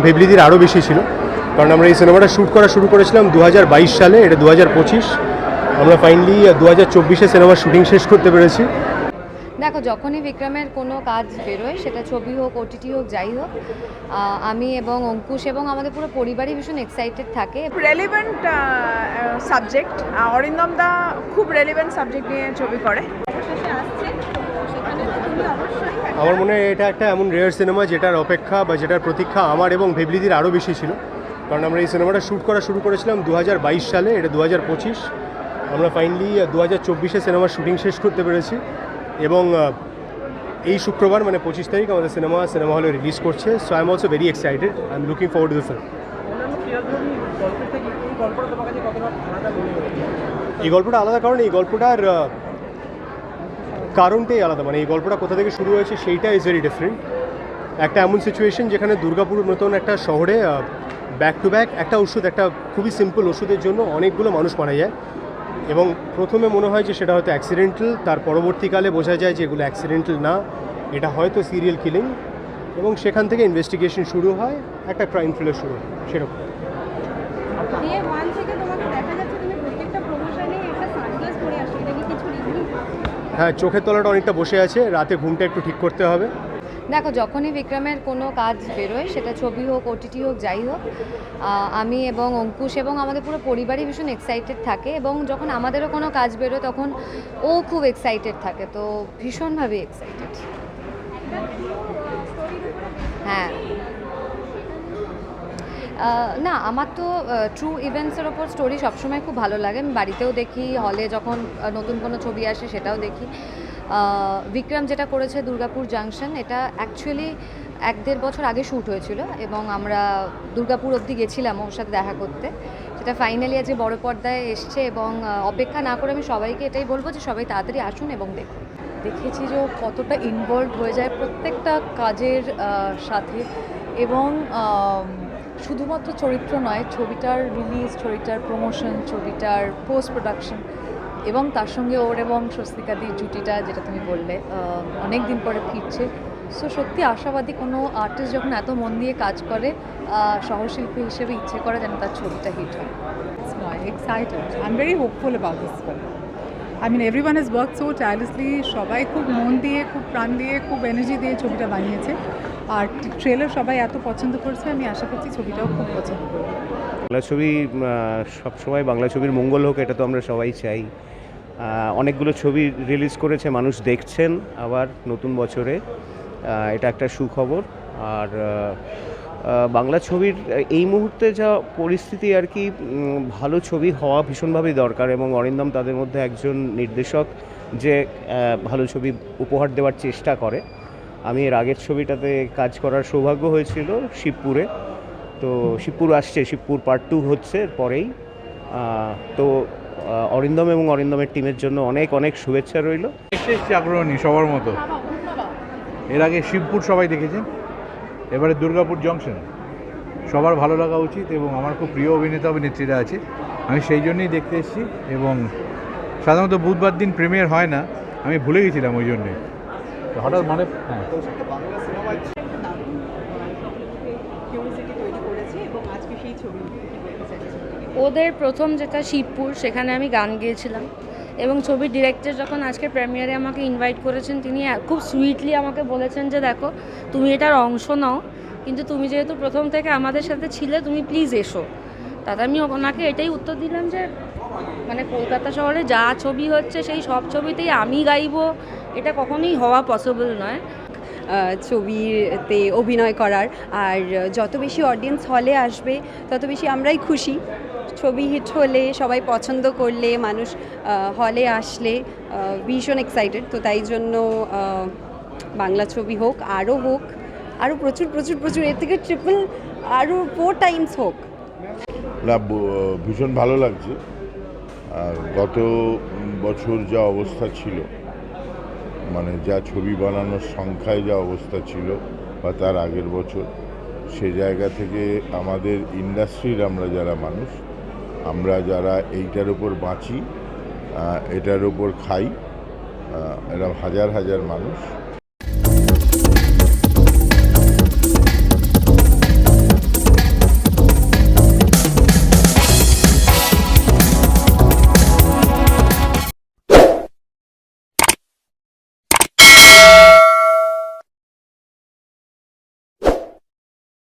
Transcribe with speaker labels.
Speaker 1: ভেবলিদির আরও বেশি ছিল। কারণ আমরা এই সিনেমাটা শ্যুট করা শুরু করেছিলাম দু হাজার বাইশ সালে, এটা দু হাজার পঁচিশ। আমরা ফাইনালি দু হাজার চব্বিশে সিনেমার শুটিং শেষ করতে পেরেছি।
Speaker 2: দেখো যখনই বিক্রমের কোনো কাজ বেরোয় সেটা ছবি হোক ওটিটি হোক যাই হোক আমি এবং অঙ্কুশ এবং আমাদের পুরো পরিবারই ভীষণ এক্সাইটেড থাকে।
Speaker 3: রেলিভেন্ট সাবজেক্ট অরিন্দম দা খুব রেলিভেন্ট সাবজেক্ট নিয়ে ছবি করে।
Speaker 1: আমার মনে হয় এটা একটা এমন রেয়ার সিনেমা যেটার অপেক্ষা বা যেটার প্রতীক্ষা আমার এবং ভেবলিদির আরও বেশি ছিল। কারণ আমরা এই সিনেমাটা শ্যুট করা শুরু করেছিলাম দু হাজার বাইশ সালে এটা দু হাজার পঁচিশ। আমরা ফাইনালি দু হাজার চব্বিশে সিনেমার শুটিং শেষ করতে পেরেছি। এবং এই শুক্রবার মানে পঁচিশ তারিখ, আমাদের সিনেমা সিনেমা হলে রিলিজ করছে। So I am also very excited I am looking forward to the film এই গল্পটা আলাদা কারণ, এই গল্পটার কারণটাই আলাদা। মানে এই গল্পটা কোথা থেকে শুরু হয়েছে সেইটা ইজ ভেরি ডিফারেন্ট একটা এমন সিচুয়েশন যেখানে দুর্গাপুর মতন একটা শহরে ব্যাক টু ব্যাক একটা ওষুধ, একটা খুবই সিম্পল ওষুধের জন্য অনেকগুলো মানুষ মারা যায়। এবং প্রথমে মনে হয় যে সেটা হয়তো অ্যাক্সিডেন্টাল তার পরবর্তীকালে বোঝা যায় যে এগুলো অ্যাক্সিডেন্টাল না এটা হয়তো সিরিয়াল কিলিং এবং সেখান থেকে ইনভেস্টিগেশন শুরু হয় একটা ক্রাইম থ্রিলার শুরু হয় সেরকম। হ্যাঁ চোখের তলাটা অনেকটা বসে আছে রাতে ঘুমটা একটু ঠিক করতে হবে।
Speaker 2: দেখো, যখনই বিক্রমের কোনো কাজ বেরোয়, সেটা ছবি হোক ওটিটি হোক, যাই হোক আমি এবং অঙ্কুশ এবং আমাদের পুরো পরিবারই ভীষণ এক্সাইটেড থাকে এবং যখন আমাদেরও কোনো কাজ বেরোয়, তখন ও খুব এক্সাইটেড থাকে। তো ভীষণভাবে এক্সাইটেড হ্যাঁ। না, আমার তো ট্রু ইভেন্টসের ওপর স্টোরি সবসময় খুব ভালো লাগে। আমি বাড়িতেও দেখি হলে যখন নতুন কোনো ছবি আসে, সেটাও দেখি। বিক্রম যেটা করেছে দুর্গাপুর জাংশন, এটা অ্যাকচুয়ালি এক দেড় বছর আগে শ্যুট হয়েছিল এবং আমরা দুর্গাপুর অবধি গেছিলাম ওর সাথে দেখা করতে। সেটা ফাইনালি আজকে বড় পর্দায় এসছে এবং অপেক্ষা না করে আমি সবাইকে এটাই বলব যে সবাই তাড়াতাড়ি আসুন এবং দেখুন।
Speaker 4: দেখেছি যে কতটা ইনভলভ হয়ে যায় প্রত্যেকটা কাজের সাথে এবং শুধুমাত্র চরিত্র নয়, ছবিটার রিলিজ ছবিটার প্রমোশন ছবিটার পোস্ট প্রোডাকশন এবং তার সঙ্গে ওর এবং স্বস্তিকাদির জুটিটা যেটা তুমি বললে অনেক দিন পরে ফিরছে সো সত্যি আশাবাদী কোনো আর্টিস্ট যখন এত মন দিয়ে কাজ করে সহশিল্পী হিসেবে ইচ্ছে করে যেন তার ছবিটা হিট হয়
Speaker 5: It's my excited. I'm very hopeful about this. সবাই খুব মন দিয়ে, খুব প্রাণ দিয়ে, খুব এনার্জি দিয়ে ছবিটা বানিয়েছে আর ট্রেলার সবাই এত পছন্দ করছে, আমি আশা করছি ছবিটাও খুব পছন্দ করবে
Speaker 6: বাংলা ছবি সবসময় বাংলা ছবির মঙ্গল হোক, এটা তো আমরা সবাই চাই। অনেকগুলো ছবি রিলিজ করেছে, মানুষ দেখছেন আবার নতুন বছরে। এটা একটা সুখবর। আর বাংলা ছবির, এই মুহূর্তে যা পরিস্থিতি আর কি ভালো ছবি হওয়া ভীষণভাবেই দরকার এবং অরিন্দম তাদের মধ্যে একজন নির্দেশক যে ভালো ছবি উপহার দেওয়ার চেষ্টা করে। আমি এর আগের ছবিটাতে কাজ করার সৌভাগ্য হয়েছিল শিবপুরে। তো শিবপুর আসছে শিবপুর পার্ট টু হচ্ছে এর পরেই। তো অরিন্দম এবং অরিন্দমের টিমের জন্য অনেক অনেক শুভেচ্ছা রইল।
Speaker 7: বিশেষ জাগরণী সবার মতো। এর আগে শিবপুর সবাই দেখেছেন এবারে দুর্গাপুর জংশন সবার ভালো লাগা উচিত এবং আমার খুব প্রিয় অভিনেতা অভিনেত্রীরা আছে। আমি সেই জন্যই দেখতে এসেছি এবং সাধারণত বুধবার দিন প্রিমিয়ার হয় না আমি ভুলে গেছিলাম ওই জন্যে। হঠাৎ মনে হ্যাঁ
Speaker 8: কিউরিয়াসিটি তৈরি করেছে এবং আজকে সেই
Speaker 9: ওদের প্রথম যেটা শিবপুর, সেখানে আমি গান গেয়েছিলাম। এবং ছবির ডিরেক্টর যখন আজকে প্রেমিয়ারে আমাকে ইনভাইট করেছেন, তিনি খুব সুইটলি আমাকে বলেছেন যে, দেখো, তুমি এটার অংশ নাও, কিন্তু তুমি যেহেতু প্রথম থেকে আমাদের সাথে ছিলে, তুমি প্লিজ এসো। তাতে আমি ওনাকে এটাই উত্তর দিলাম যে মানে কলকাতা শহরে যা ছবি হচ্ছে, সেই সব ছবিতেই আমি গাইবো, এটা কখনোই হওয়া পসিবল নয়।
Speaker 10: ছবিতে অভিনয় করার। আর যত বেশি অডিয়েন্স হলে আসবে, তত বেশি আমরাই খুশি। ছবি হিট হলে, সবাই পছন্দ করলে, মানুষ হলে আসলে ভীষণ এক্সাইটেড তো তাই জন্য বাংলা ছবি হোক, আরও হোক, আরও প্রচুর প্রচুর প্রচুর, এর থেকে ট্রিপল আরও ফোর টাইমস হোক।
Speaker 11: না ভীষণ ভালো লাগছে। আর গত বছর যা অবস্থা ছিল মানে যা ছবি বানানোর সংখ্যায় যা অবস্থা ছিল বা তার আগের বছর, সে জায়গা থেকে আমাদের ইন্ডাস্ট্রির আমরা যারা মানুষ, আমরা যারা এইটার উপর বাঁচি এটার উপর খাই এরকম হাজার হাজার মানুষ।